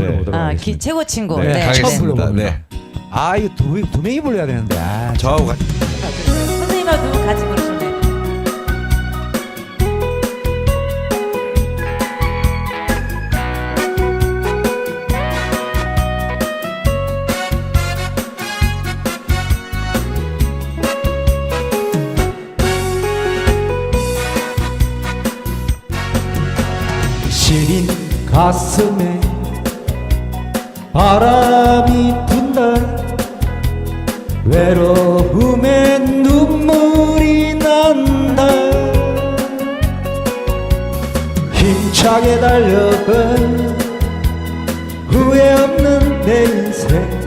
네. 불러보도록 아, 하겠습니다. 기, 최고 친구. 네, 네. 처음 가겠습니다. 불러봅니다. 네. 아 이거 두, 두 명이 불러야 되는데 아, 저하고 같이 선생님하고 같이 시린 가슴에 바람이 분다. 외로움에 눈물이 난다. 힘차게 달려가 후회 없는 내 인생.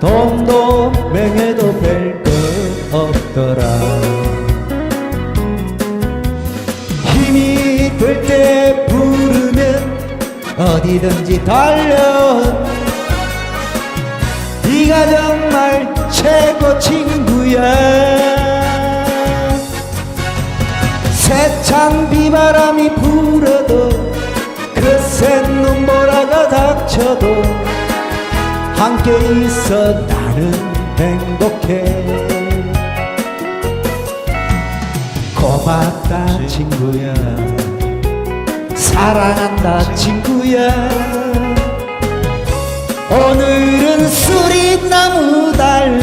돈도 명예도 별 것 없더라. 힘이 들때 부르면 어디든지 달려. 네가 정말 최고 친구야. 세찬 비바람이 불어도 그새 눈보라가 닥쳐도 함께 있어 나는 행복해. 고맙다 친구야 사랑한다 친구야. 오늘은 술이 너무 달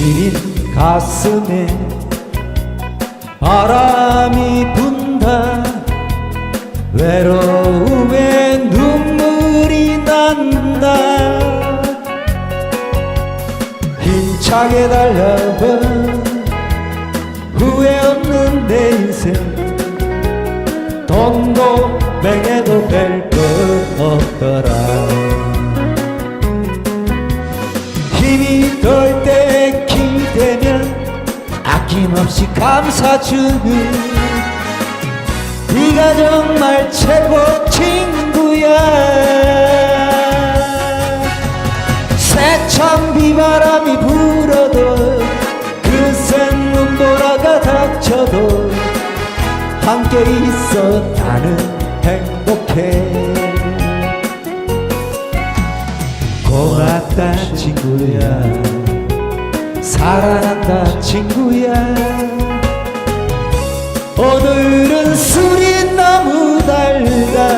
시린 가슴에 바람이 분다. 외로움에 눈물이 난다. 힘차게 달려봐 후회 없는 내 인생. 돈도 명예도 별것 없더라. 힘이 들때 기대면 아낌없이 감사주는 네가 정말 최고 친구야. 새참 비바람이 불어도 그새 눈보라가 닥쳐도 함께 있어 나는 행복해. 고맙다 친구야 사랑한다 친구야. 오늘은 술이 너무 달다.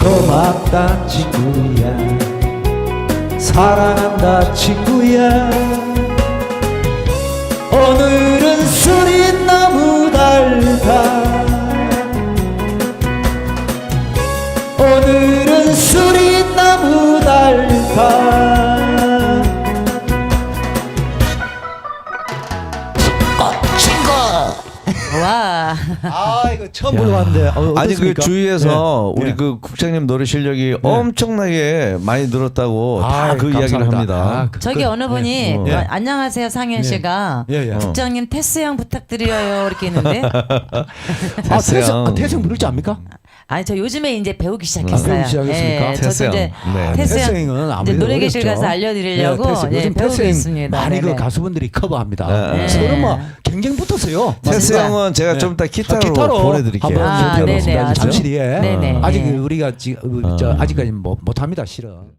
고맙다 친구야. 사랑한다 친구야 와. 아 이거 처음 불러봤는데 어, 아니 그 어떻습니까? 주위에서 네. 우리 네. 그 국장님 노래 실력이 엄청나게 많이 늘었다고 다 아이, 그 이야기를 감사합니다. 합니다. 아, 그- 저기 그- 어느 분이 네. 어, 안녕하세요 상현 네. 씨가 예, 예. 국장님 테스 양 부탁드려요 이렇게 했는데 아, 태생. 태생, 아, 태생 부를 줄 압니까? 아니 저 요즘에 이제 배우기 시작했어요. 아, 배우기 시작했습니까? 예, 저도. 이제 네. 태스양 태생은 이제 아무래도 노래교실 어렵죠. 가서 알려드리려고 네, 태생. 예, 요즘 배우고 있습니다. 많이 그 네네. 가수분들이 커버합니다. 네. 서로 뭐 경쟁 붙었어요. 테스 진짜. 형은 제가 네. 좀 이따 기타로, 아, 기타로 보내드릴게요. 한번 아, 연주해 네네. 잠시 뒤에 네네. 아직 네. 우리가 지, 어, 저, 어. 아직까지 못, 못합니다 실은.